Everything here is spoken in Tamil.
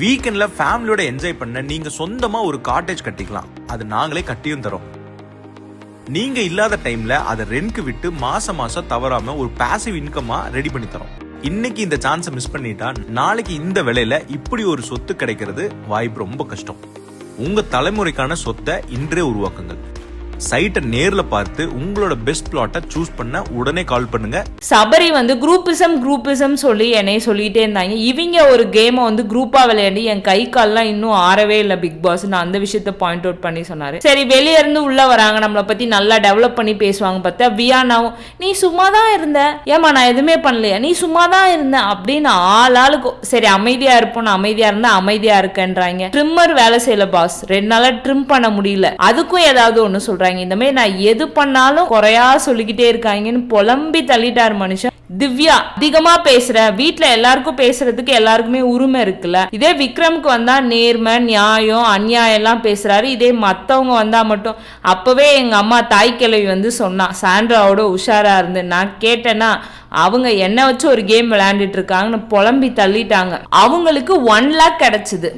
வீக்கெண்டில் ஃபேமிலியோட என்ஜாய் பண்ண நீங்கள் சொந்தமாக ஒரு காட்டேஜ் கட்டிக்கலாம். அது நாங்களே கட்டியும் தரோம். நீங்கள் இல்லாத டைமில் அதை ரெண்ட்க்கு விட்டு மாதம் மாதம் தவறாமல் ஒரு பாசிவ் இன்கமாக ரெடி பண்ணி தரோம். இன்னைக்கு இந்த சான்ஸை மிஸ் பண்ணிட்டா நாளைக்கு இந்த விலையில இப்படி ஒரு சொத்து கிடைக்கிறது வாய்ப்பு ரொம்ப கஷ்டம். உங்க தலைமுறைக்கான சொத்தை இன்றே உருவாக்குங்கள். சைட்டை நேர்ல பார்த்து உங்களோட பெஸ்ட் பிளாட்டை சூஸ் பண்ண உடனே கால் பண்ணுங்க. சபரி வந்து குரூப்பிசம் குரூப்பிசம் சொல்லி என்னைய சொல்லிட்டே இருந்தாங்க. இவங்க ஒரு கேமை வந்து குரூப்பா விளையாடி என் கை கால்லாம் இன்னும் ஆறவே இல்லை பிக் பாஸ் நான் அந்த விஷயத்த பாயிண்ட் அவுட் பண்ணி சொன்னாரு. சரி வெளியே இருந்து உள்ள வராங்க. நம்மளை பத்தி நல்லா டெவலப் பண்ணி பேசுவாங்க பார்த்தா வியானாவும் நீ சும்மா தான் இருந்த. ஏமா நான் எதுவுமே பண்ணலையா. நீ சும்மா தான் இருந்த. அப்படின்னு ஆள் ஆளுக்கு சரி அமைதியா இருப்போம். நான் அமைதியா இருந்தா அமைதியா இருக்கேன்றாங்க. ட்ரிம்மர் வேலை செய்யல பாஸ் ரெண்டு நாளா ட்ரிம் பண்ண முடியல. அதுக்கும் ஏதாவது ஒன்று சொல்றாங்க. இந்த மாதிரி நான் எது பண்ணாலும் குறையா சொல்லிக்கிட்டே இருக்காங்கன்னு புலம்பி தள்ளிட்டாரு மனுஷன். திவ்யா அதிகமா பேசுற வீட்டுல எல்லாருக்கும் பேசுறதுக்கு எல்லாருக்குமே உரிமை இருக்குல்ல? இதே விக்ரம்க்கு வந்தா நேர்மை நியாயம் அநியாயம் எல்லாம் பேசுறாரு. இதே மத்தவங்க வந்தா மட்டும். அப்பவே எங்க அம்மா தாய் கிழவி வந்து சொன்னா சாண்ட்ராவோட உஷாரா இருந்து நான் கேட்டேன்னா அவங்க என்ன வச்சு ஒரு கேம் விளையாண்டுட்டு இருக்காங்கன்னு புலம்பி தள்ளிட்டாங்க. அவங்களுக்கு ஒன் லேக் கிடைச்சது.